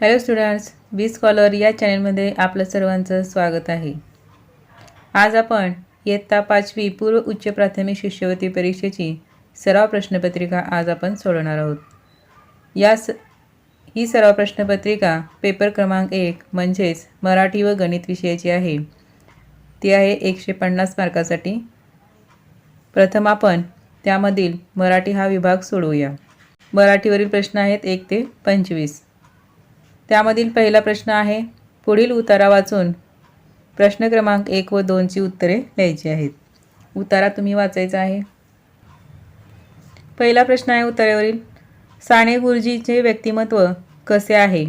Hello students बी scholar या चॅनलमध्ये आपलं सर्वांचं स्वागत आहे. आज आपण इयत्ता पाचवी पूर्व उच्च प्राथमिक शिष्यवृत्ती परीक्षेची सराव प्रश्नपत्रिका आज आपण सोडवणार आहोत. या स ही सराव प्रश्नपत्रिका पेपर क्रमांक एक म्हणजेच मराठी व गणित विषयाची आहे. ती आहे एकशे पन्नास मार्कासाठी. प्रथम आपण त्यामधील मराठी हा विभाग सोडवूया. मराठीवरील प्रश्न आहेत एक ते पंचवीस. त्यामधील पहिला प्रश्न आहे पुढील उतारा वाचून प्रश्न क्रमांक एक व दोनची उत्तरे लिहायची आहेत. उतारा तुम्ही वाचायचा आहे. पहिला प्रश्न आहे उत्तरेवरील साने गुरुजीचे व्यक्तिमत्व कसे आहे?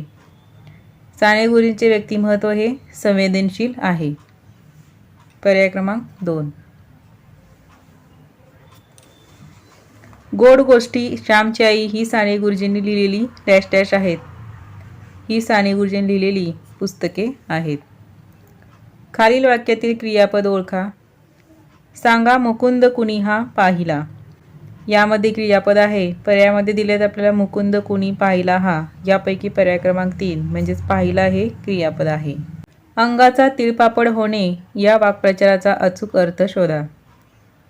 साने गुरुजींचे व्यक्तिमत्व हे संवेदनशील आहे. पर्याय क्रमांक दोन. गोड गोष्टी श्यामची आई ही साने गुरुजींनी लिहिलेली डॅश डॅश आहेत. ही साने गुरुजींनी लिहिलेली पुस्तके आहेत. खालील वाक्यातील क्रियापद ओळखा. सांगा मुकुंद कुणी हा पाहिला. यामध्ये क्रियापद आहे. पर्यायामध्ये दिलेत आपल्याला मुकुंद कुणी पाहिला हा. यापैकी पर्याय क्रमांक तीन म्हणजेच पाहिला हे क्रियापद आहे. अंगाचा तिळपापड होणे या वाक्प्रचाराचा अचूक अर्थ शोधा.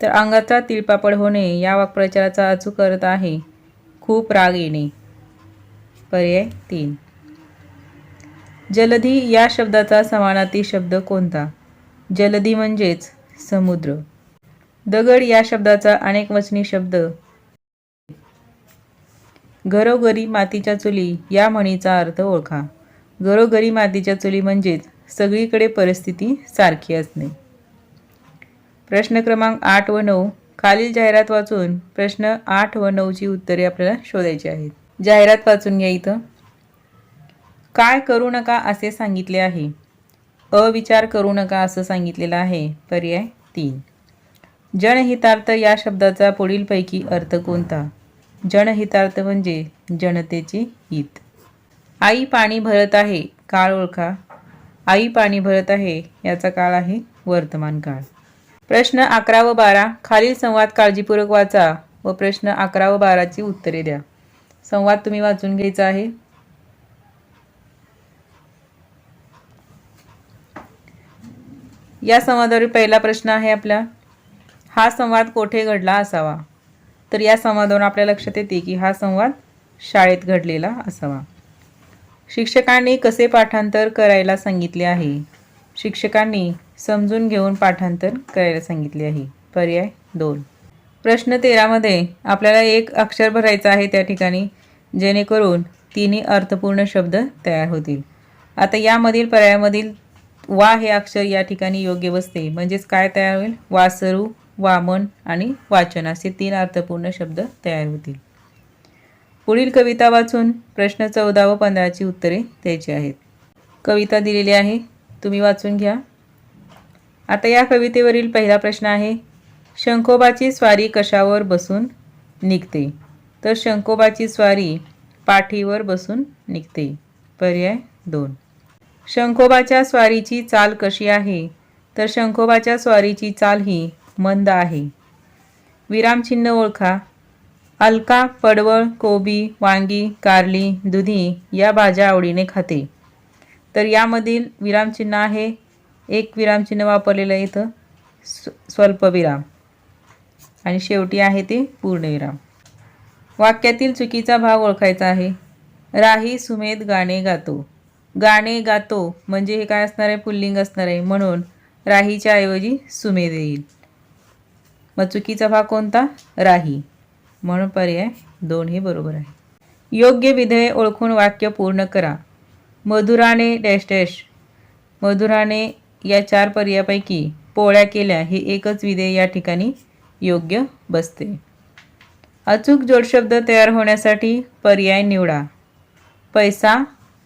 तर अंगाचा तिळपापड होणे या वाक्प्रचाराचा अचूक अर्थ आहे. खूप राग येणे. पर्याय तीन. जलधी या शब्दाचा समानार्थी शब्द कोणता? जलधी म्हणजेच समुद्र. दगड या शब्दाचा अनेक वचनी शब्द. घरोघरी मातीच्या चुली या म्हणीचा अर्थ ओळखा. घरोघरी मातीच्या चुली म्हणजेच सगळीकडे परिस्थिती सारखी असणे. प्रश्न क्रमांक आठ व नऊ खालील जाहिरात वाचून प्रश्न आठ व नऊची उत्तरे आपल्याला शोधायची आहेत. जाहिरात वाचून घ्या इथं. काय करू नका असे सांगितले आहे. अविचार करू नका असं सांगितलेलं आहे. पर्याय तीन. जनहितार्थ या शब्दाचा पुढीलपैकी अर्थ कोणता? जनहितार्थ म्हणजे जनतेचे हित. आई पाणी भरत आहे काळ ओळखा. आई पाणी भरत आहे याचा काळ आहे वर्तमान काळ. प्रश्न अकरा व बारा. खालील संवाद काळजीपूर्वक वाचा व प्रश्न अकरा व बाराची उत्तरे द्या. संवाद तुम्ही वाचून घ्यायचा आहे. या संवादावरील पहिला प्रश्न आहे आपला. हा संवाद कोठे घडला असावा? तर या संवादावरून आपल्या लक्षात येते की हा संवाद शाळेत घडलेला असावा. शिक्षकांनी कसे पाठांतर करायला सांगितले आहे? शिक्षकांनी समजून घेऊन पाठांतर करायला सांगितले आहे. पर्याय दोन. प्रश्न तेरामध्ये आपल्याला एक अक्षर भरायचं आहे त्या ठिकाणी जेणेकरून तिन्ही अर्थपूर्ण शब्द तयार होतील. आता यामधील पर्यायामधील वा हे अक्षर या ठिकाणी योग्य बसते म्हणजेच काय तयार होईल? वासरू वामन आणि वाचन असे तीन अर्थपूर्ण शब्द तयार होतील. पुढील कविता वाचून प्रश्न चौदा व पंधराची उत्तरे द्यायची आहेत. कविता दिलेली आहे. तुम्ही वाचून घ्या. आता या कवितेवरील पहिला प्रश्न आहे शंखोबाची स्वारी कशावर बसून निघते? तर शंखोबाची स्वारी पाठीवर बसून निघते. पर्याय दोन. शंखोबाच्या स्वारीची चाल कशी आहे? तर शंखोबाच्या स्वारीची चाल ही मंद आहे. विरामचिन्ह ओळखा. अलका पडवळ कोबी वांगी कारली दुधी या भाज्या आवडीने खाते. तर यामधील विरामचिन्ह आहे. एक विरामचिन्ह वापरलेलं आहे इथं. स्व स्वल्पविराम आणि शेवटी आहे ते पूर्णविराम वाक्यातील चुकीचा भाग ओळखायचा आहे. राही सुमेध गाणे गातो. गाणे गातो म्हणजे हे काय असणार आहे? पुल्लिंग असणार आहे. म्हणून राहीच्या ऐवजी सुमेध येईल. मग चुकीचा भाग कोणता? राही. म्हणून पर्याय दोन हे बरोबर आहे. योग्य विधेय ओळखून वाक्य पूर्ण करा. मधुराने डॅश डॅश. मधुराने या चार पर्यायापैकी पोळ्या केल्या हे एकच विधेय या ठिकाणी योग्य बसते. अचूक जोडशब्द तयार होण्यासाठी पर्याय निवडा. पैसा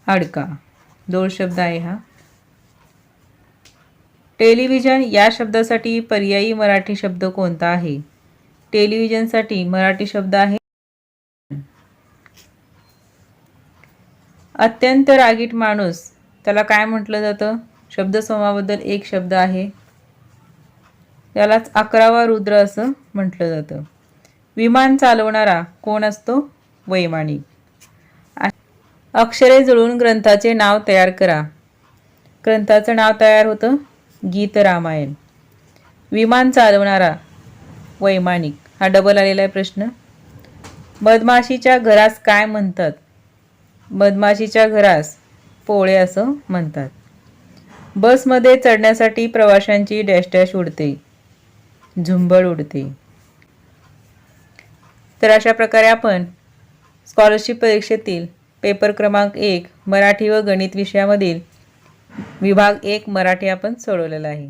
अडका. दोन शब्द आहे हा. टेलिव्हिजन या शब्दासाठी पर्यायी मराठी शब्द कोणता आहे? टेलिव्हिजनसाठी मराठी शब्द आहे. अत्यंत रागीट माणूस. त्याला काय म्हटलं जातं? शब्दसमूहाबद्दल एक शब्द आहे. यालाच अकरावा रुद्र असं म्हटलं जातं. विमान चालवणारा कोण असतो? वैमानिक. अक्षरे जुळून ग्रंथाचे नाव तयार करा. ग्रंथाचं नाव तयार होतं गीत रामायण. विमान चालवणारा वैमानिक. हा डबल आलेला आहे प्रश्न. मधमाशीच्या घरास काय म्हणतात? मधमाशीच्या घरास पोळे असं म्हणतात. बसमध्ये चढण्यासाठी प्रवाशांची डॅश डॅश उडते. झुंबड उडते. तर अशा प्रकारे आपण स्कॉलरशिप परीक्षेतील पेपर क्रमांक एक मराठी व गणित विषयामधील विभाग एक मराठी आपण सोडवलेला आहे.